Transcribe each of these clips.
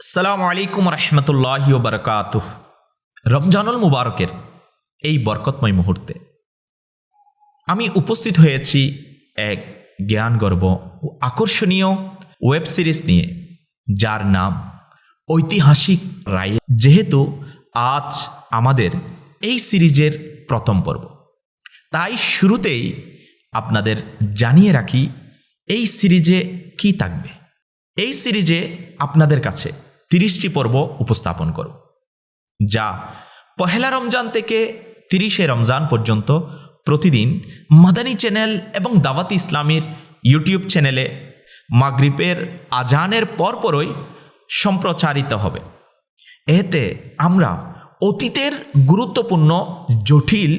আসসালামু আলাইকুম রহমতুল্লাহ বারকাত রমজানুল মুবারকের এই বরকতময় মুহূর্তে আমি উপস্থিত হয়েছি এক জ্ঞানগর্ব ও আকর্ষণীয় ওয়েব সিরিজ নিয়ে, যার নাম ঐতিহাসিক রায়, যেহেতু আজ আমাদের এই সিরিজের প্রথম পর্ব। তাই শুরুতেই আপনাদের জানিয়ে রাখি, এই সিরিজে কি থাকবে? এই সিরিজে আপনাদের কাছে তিরিশটি পর্ব উপস্থাপন করব, যা পহেলা রমজান থেকে তিরিশে রমজান পর্যন্ত প্রতিদিন মাদানী চ্যানেল এবং দাওয়াতি ইসলামের ইউটিউব চ্যানেলে মাগরিবের আজানের পরপরই সম্প্রচারিত হবে। এতে আমরা অতীতের গুরুত্বপূর্ণ, জটিল,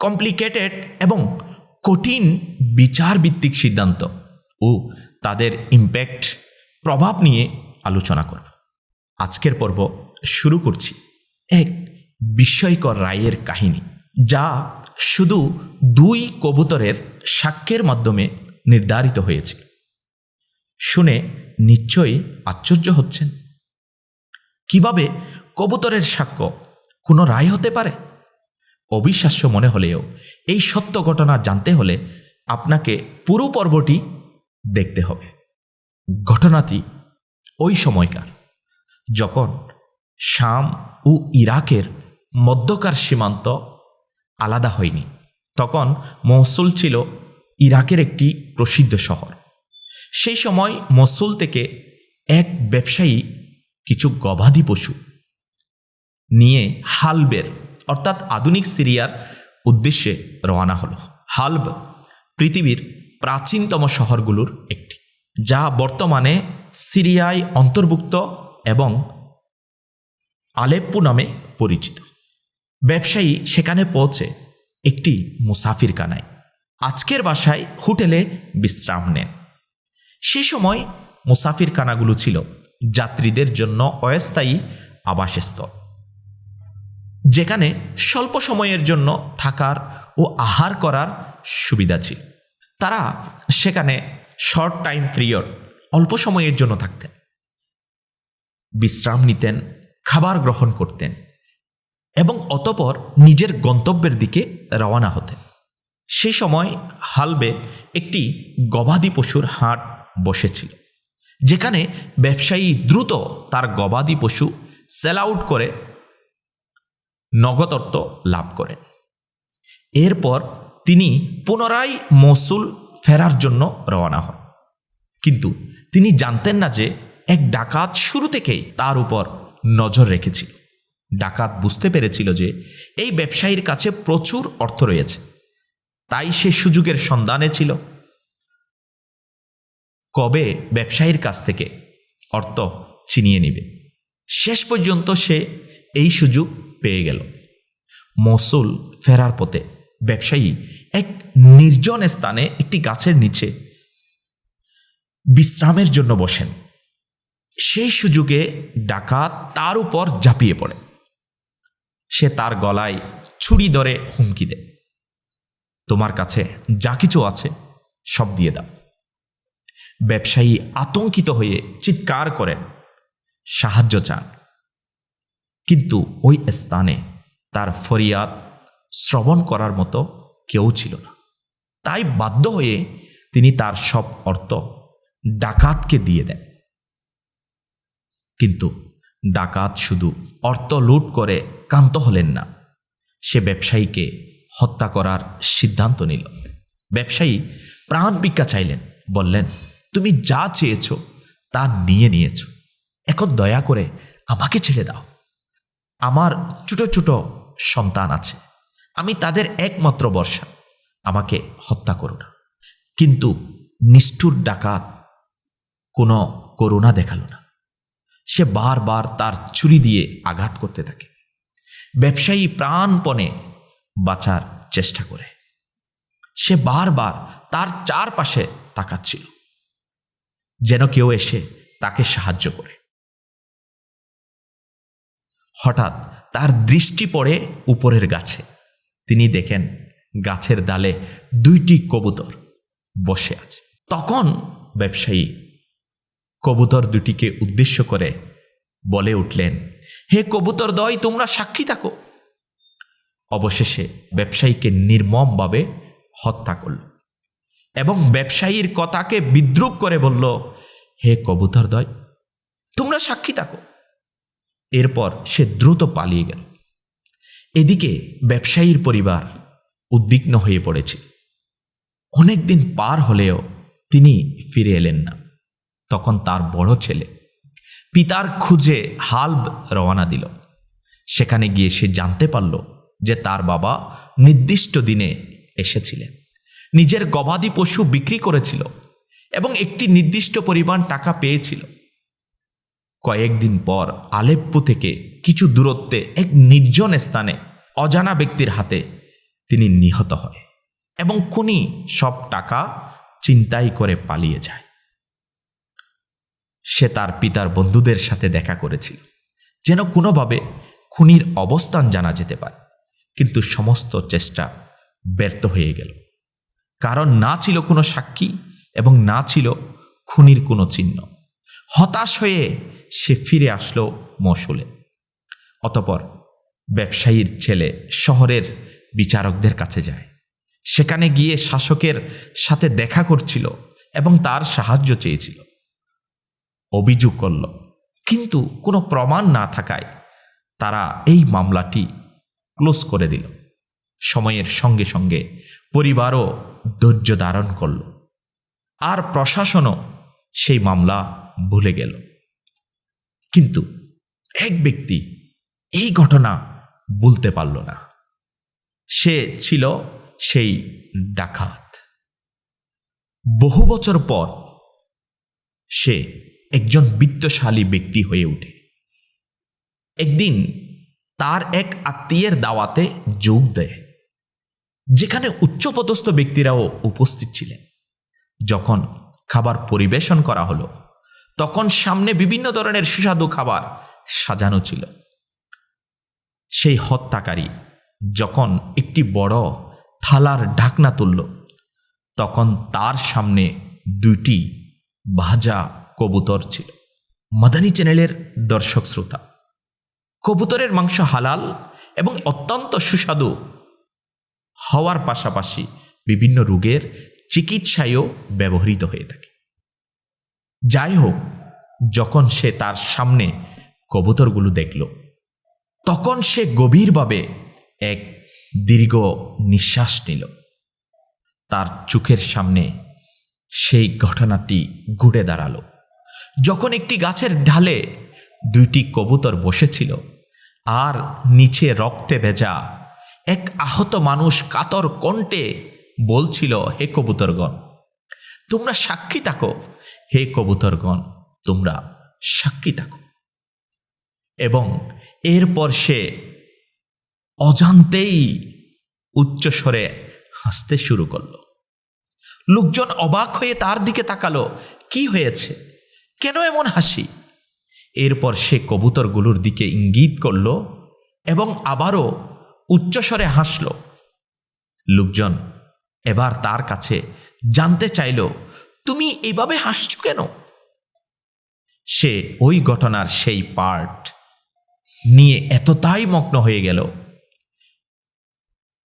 কমপ্লিকেটেড এবং কঠিন বিচারভিত্তিক সিদ্ধান্ত ও তাদের ইম্প্যাক্ট, প্রভাব নিয়ে আলোচনা করব। আজকের পর্ব শুরু করছি এক বিস্ময়কর রায়ের কাহিনী, যা শুধু দুই কবুতরের সাক্ষ্যের মাধ্যমে নির্ধারিত হয়েছে। শুনে নিশ্চয়ই আশ্চর্য হচ্ছেন। কীভাবে কবুতরের সাক্ষ্য কোনো রায় হতে পারে? অবিশ্বাস্য মনে হলেও এই সত্য ঘটনা জানতে হলে আপনাকে পুরো পর্বটি দেখতে হবে। ঘটনাটি ওই সময়কার। যখন শাম ও ইরাকের মধ্যকার সীমান্ত আলাদা হয়নি, তখন মসুল ছিল ইরাকের একটি প্রসিদ্ধ শহর। সেই সময় মসুল থেকে এক ব্যবসায়ী কিছু গবাদি পশু নিয়ে হালবের, অর্থাৎ আধুনিক সিরিয়ার উদ্দেশ্যে রওনা হলো। হালব পৃথিবীর প্রাচীনতম শহরগুলোর একটি, যা বর্তমানে সিরিয়ায় অন্তর্ভুক্ত এবং আলেপ্পু নামে পরিচিত। ব্যবসায়ী সেখানে পৌঁছে একটি মুসাফির কানায় আজকের বাসায় হোটেলে বিশ্রাম নেন। সে সময় মুসাফির কানাগুলো ছিল যাত্রীদের জন্য অস্থায়ী আবাসস্থল, যেখানে স্বল্প সময়ের জন্য থাকার ও আহার করার সুবিধা ছিল। তারা সেখানে শর্ট টাইম পিরিয়ড অল্প সময়ের জন্য থাকতেন। বিশ্রাম নিতেন, খাবার গ্রহণ করতেন এবং অতপর নিজের গন্তব্যের দিকে রওনা হতেন। সেই সময় হালবে একটি গবাদি পশুর হাট বসেছিল, যেখানে ব্যবসায়ী দ্রুত তার গবাদি পশু সেল আউট করে নগদ লাভ করেন। এরপর তিনি পুনরায় মসুল ফেরার জন্য রওনা হন। কিন্তু তিনি জানতেন না যে এক ডাকাত শুরু থেকেই তার উপর নজর রেখেছিল। ডাকাত বুঝতে পেরেছিল যে এই ব্যবসায়ীর কাছে প্রচুর অর্থ রয়েছে। তাই সে সুযোগের সন্ধানে ছিল। কবে ব্যবসায়ীর কাছ থেকে অর্থ ছিনিয়ে নিবে? শেষ পর্যন্ত সে এই সুযোগ পেয়ে গেল। মসুল ফেরার পথে ব্যবসায়ী এক নির্জন স্থানে একটি গাছের নিচে বিশ্রামের জন্য বসেন। সেই সুযোগে ডাকাত তার উপর ঝাঁপিয়ে পড়ে। সে তার গলায় ছুরি ধরে হুমকি দেয়। তোমার কাছে যা কিছু আছে, সব দিয়ে দাও। ব্যবসায়ী আতঙ্কিত হয়ে চিৎকার করেন, সাহায্য চান। কিন্তু ওই স্থানে তার ফরিয়াদ শ্রবণ করার মতো কেউ ছিল না। তাই বাধ্য হয়ে তিনি তার সব অর্থ ডাকাতকে দিয়ে দেন। কিন্তু ডাকাত শুধু অর্থ লুট করে কান্ত হলেন না। সে ব্যবসায়ীকে হত্যা করার সিদ্ধান্ত নিল। ব্যবসায়ী প্রাণ ভিক্ষা চাইলেন, বললেন, তুমি যা চেয়েছ তা নিয়ে নিয়েছ। এখন দয়া করে আমাকে ছেড়ে দাও। আমার ছোট ছোট সন্তান আছে। আমি তাদের একমাত্র বর্ষা। আমাকে হত্যা করো না। কিন্তু নিষ্ঠুর ডাকাত কোনো করুণা দেখাল না। সে বারবার তার ছুরি দিয়ে আঘাত করতে থাকে। ব্যবসায়ী প্রাণপণে বাঁচার চেষ্টা করে। সে বারবার তার চারপাশে তাকাচ্ছিল, যেন কেউ এসে তাকে সাহায্য করে। হঠাৎ তার দৃষ্টি পড়ে উপরের গাছে। তিনি দেখেন গাছের ডালে দুইটি কবুতর বসে আছে। তখন ব্যবসায়ী কবুতর দুটিকে উদ্দেশ্য করে বলে উঠলেন, হে কবুতর দয়, তোমরা সাক্ষী থাকো। অবশেষে ব্যবসায়ীকে নির্মমভাবে হত্যা করল এবং ব্যবসায়ীর কথাকে বিদ্রুপ করে বলল, হে কবুতর দয়, তোমরা সাক্ষী থাকো। এরপর সে দ্রুত পালিয়ে গেল। এদিকে ব্যবসায়ীর পরিবার উদ্বিগ্ন হয়ে পড়েছে। অনেকদিন পার হলেও তিনি ফিরে এলেন না। তখন তার বড় ছেলে পিতার খুঁজে হাল রওনা দিল। সেখানে গিয়ে সে জানতে পারল যে তার বাবা নির্দিষ্ট দিনে এসেছিলেন। নিজের গবাদি পশু বিক্রি করেছিল এবং একটি নির্দিষ্ট পরিমাণ টাকা পেয়েছিল। কয়েকদিন পর আলেপ্পো থেকে কিছু দূরত্বে এক নির্জন স্থানে অজানা ব্যক্তির হাতে তিনি নিহত হয় এবং খুনি সব টাকা চিন্তাই করে পালিয়ে যায়। সে তার পিতার বন্ধুদের সাথে দেখা করেছিল। যেন কোনোভাবে খুনির অবস্থান জানা যেতে পারে। কিন্তু সমস্ত চেষ্টা ব্যর্থ হয়ে গেল। কারণ না ছিল কোনো সাক্ষী এবং না ছিল খুনির কোনো চিহ্ন। হতাশ হয়ে সে ফিরে আসলো মশুলে অতপর ব্যবসায়ীর ছেলে শহরের বিচারকদের কাছে যায়। সেখানে গিয়ে শাসকের সাথে দেখা করছিল এবং তার সাহায্য চেয়েছিল। অভিযোগ করল। কিন্তু কোনো প্রমাণ না থাকায় তারা এই মামলাটি ক্লোজ করে দিল। সময়ের সঙ্গে সঙ্গে পরিবারও ধৈর্য ধারণ করল। আর প্রশাসনও সেই মামলা ভুলে গেল। কিন্তু এক ব্যক্তি এই ঘটনা বলতে পারল না। সে ছিল সেই ডাকাত। বহু বছর পর সে একজন বিত্তশালী ব্যক্তি হয়ে ওঠে। একদিন তার এক আত্মীয়ের দাওয়াতে যোগ দেয়, যেখানে উচ্চপদস্থ ব্যক্তিরাও উপস্থিত ছিলেন। যখন খাবার পরিবেশন করা হলো, তখন সামনে বিভিন্ন ধরনের সুস্বাদু খাবার সাজানো ছিল। সেই হত্যাকারী যখন একটি বড় থালার ঢাকনা তুলল, তখন তার সামনে দুইটি ভাজা কবুতর ছিল। মাদানী চ্যানেলের দর্শক শ্রোতা, কবুতরের মাংস হালাল এবং অত্যন্ত সুস্বাদু। হওয়ার পাশাপাশি বিভিন্ন রোগের চিকিৎসায়ও ব্যবহৃত হয়ে থাকে। যাই হোক, যখন সে তার সামনে কবুতরগুলো দেখল, তখন সে গভীরভাবে এক দীর্ঘ নিঃশ্বাস নিল। তার চোখের সামনে সেই ঘটনাটি ঘুরে দাঁড়াল। যখন একটি গাছের ঢালে দুইটি কবুতর বসেছিল আর নিচে রক্তে ভেজা এক আহত মানুষ কাতর কণ্ঠে বলছিল, হে কবুতরগণ, তোমরা সাক্ষী থাকো। হে কবুতরগণ, তোমরা সাক্ষী থাকো। এবং এরপর সে অজান্তেই উচ্চস্বরে হাসতে শুরু করল। লোকজন অবাক হয়ে তার দিকে তাকালো। কি হয়েছে? কেন এমন হাসি? এরপর সে কবুতরগুলোর দিকে ইঙ্গিত করল এবং আবারও উচ্চস্বরে হাসল। লোকজন এবার তার কাছে জানতে চাইল, তুমি এভাবে হাসছো কেন? সে ওই ঘটনার সেই পার্ট নিয়ে এতটাই মগ্ন হয়ে গেল,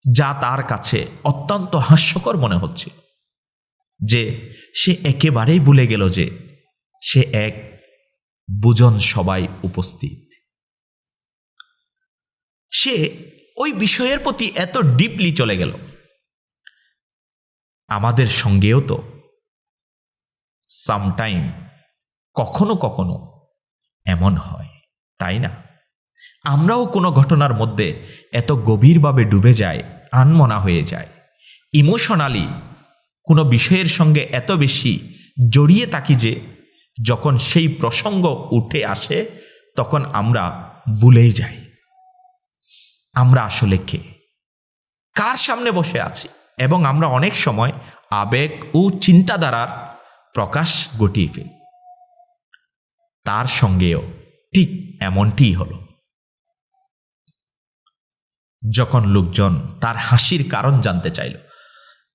যা তার কাছে অত্যন্ত হাস্যকর মনে হচ্ছে, যে সে একেবারেই ভুলে গেল যে সে এক বুজন সবাই উপস্থিত। সে ওই বিষয়ের প্রতি এত ডিপলি চলে গেল। আমাদের সঙ্গেও তো সামটাইম কখনো কখনো এমন হয়, তাই না? আমরাও কোনো ঘটনার মধ্যে এত গভীরভাবে ডুবে যায় আনমনা হয়ে যায় ইমোশনালি কোনো বিষয়ের সঙ্গে এত বেশি জড়িয়ে থাকি যে যখন সেই প্রসঙ্গ উঠে আসে, তখন আমরা ভুলেই যাই। আমরা আসলে কে? কার সামনে বসে আছি? এবং আমরা অনেক সময় আবেগ ও চিন্তাধারার প্রকাশ ঘটিয়ে ফেলি। তার সঙ্গেও ঠিক এমনটিই হলো। যখন লোকজন তার হাসির কারণ জানতে চাইল,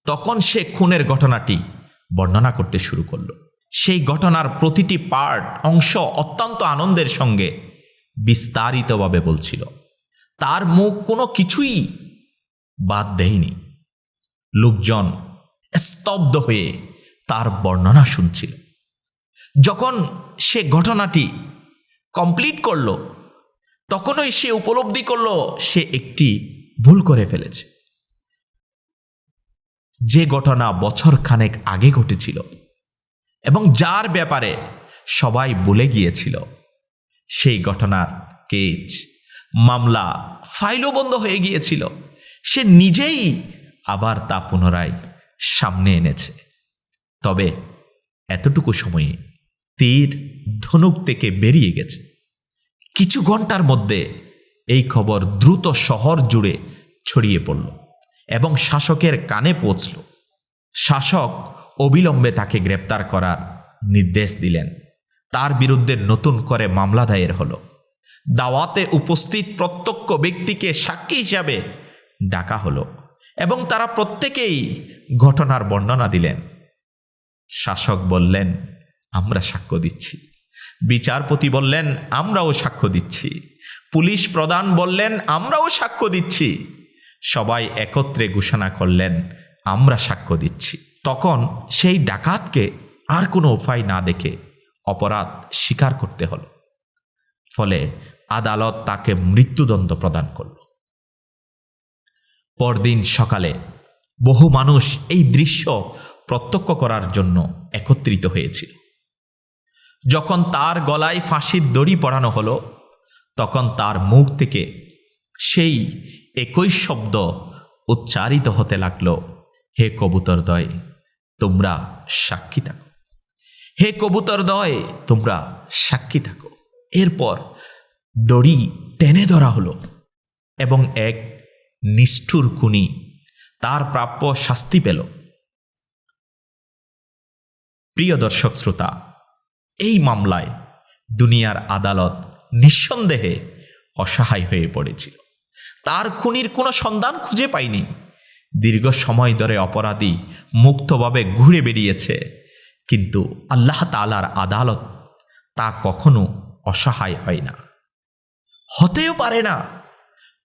তখন সে খুনের ঘটনাটি বর্ণনা করতে শুরু করল। সেই ঘটনার প্রতিটি পার্ট, অংশ অত্যন্ত আনন্দের সঙ্গে বিস্তারিতভাবে বলছিল। তার মুখ কোনো কিছুই বাদ দেয়নি। লোকজন স্তব্ধ হয়ে তার বর্ণনা শুনছিল। যখন সে ঘটনাটি কমপ্লিট করল, তখনই সে উপলব্ধি করল সে একটি ভুল করে ফেলেছে। যে ঘটনা বছর খানেক আগে ঘটেছিল এবং যার ব্যাপারে সবাই বলে গিয়েছিল, সেই ঘটনার কেজ, মামলা ফাইলও বন্ধ হয়ে গিয়েছিল। সে নিজেই আবার তা পুনরায় সামনে এনেছে। তবে এতটুকু সময়ে তীর ধনুক থেকে বেরিয়ে গেছে। কিছু ঘণ্টার মধ্যে এই খবর দ্রুত শহর জুড়ে ছড়িয়ে পড়ল এবং শাসকের কানে পৌঁছল। শাসক অবিলম্বে তাকে গ্রেপ্তার করার নির্দেশ দিলেন। তার বিরুদ্ধে নতুন করে মামলা দায়ের হলো। দাওয়াতে উপস্থিত প্রত্যক্ষ ব্যক্তিকে সাক্ষী হিসাবে ডাকা হলো এবং তারা প্রত্যেকেই ঘটনার বর্ণনা দিলেন। শাসক বললেন, আমরা সাক্ষ্য দিচ্ছি। বিচারপতি বললেন, আমরাও সাক্ষ্য দিচ্ছি। পুলিশ প্রধান বললেন, আমরাও সাক্ষ্য দিচ্ছি। সবাই একত্রে ঘোষণা করলেন, আমরা সাক্ষ্য দিচ্ছি। তখন সেই ডাকাতকে আর কোনো উপায় না দেখে অপরাধ স্বীকার করতে হলো। ফলে আদালত তাকে মৃত্যুদণ্ড প্রদান করল। পরদিন সকালে বহু মানুষ এই দৃশ্য প্রত্যক্ষ করার জন্য একত্রিত হয়েছিল। যখন তার গলায় ফাঁসির দড়ি পড়ানো হলো, তখন তার মুখ থেকে সেই একই শব্দ উচ্চারিত হতে লাগল, হে কবুতরদয় তোমরা সাক্ষী থাকো। হে কবুতরদয় তোমরা সাক্ষী থাকো। এরপর দড়ি টেনে ধরা হলো এবং এক নিষ্ঠুর খুনি তার প্রাপ্য শাস্তি পেল। প্রিয় দর্শক শ্রোতা, এই মামলায় দুনিয়ার আদালত নিঃসন্দেহে অসহায় হয়ে পড়েছিল। তার খুনির কোনো সন্ধান খুঁজে পায়নি দীর্ঘ সময় ধরে অপরাধী মুক্তভাবে ঘুরে বেরিয়েছে কিন্তু আল্লাহ তালার আদালত তা কখনো অসহায় হয় না। হতেও পারে না।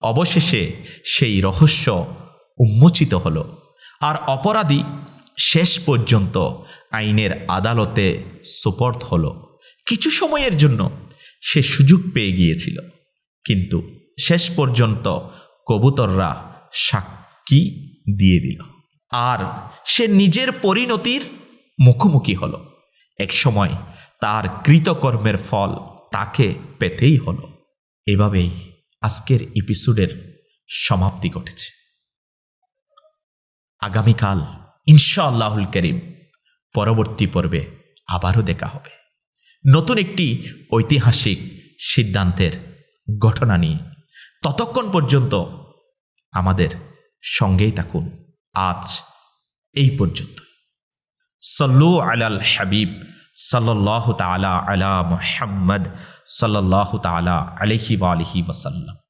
অবশেষে সেই রহস্য উন্মোচিত হল আর অপরাধী শেষ পর্যন্ত আইনের আদালতে সুপর্দ হল। কিছু সময়ের জন্য সে সুযোগ পেয়ে গিয়েছিল। কিন্তু শেষ পর্যন্ত কবুতররা সাক্ষী দিয়ে দিল। আর সে নিজের পরিণতির মুখোমুখি হল। একসময় তার কৃতকর্মের ফল তাকে পেতেই হলো। এভাবেই আজকের এপিসোডের সমাপ্তি ঘটেছে। আগামীকাল ইনশাআল্লাহুল করিম পরবর্তী পর্বে আবারও দেখা হবে। নতুন একটি ঐতিহাসিক সিদ্ধান্তের ঘটনা নিয়ে। ততক্ষণ পর্যন্ত আমাদের সঙ্গেই থাকুন। আজ এই পর্যন্ত। সল্লু আলাল হাবিব সাল্লাহ তালা আলা মোহাম্মদ সাল্লাহ তালা আলহি আলহি ওয়াসাল্লাম।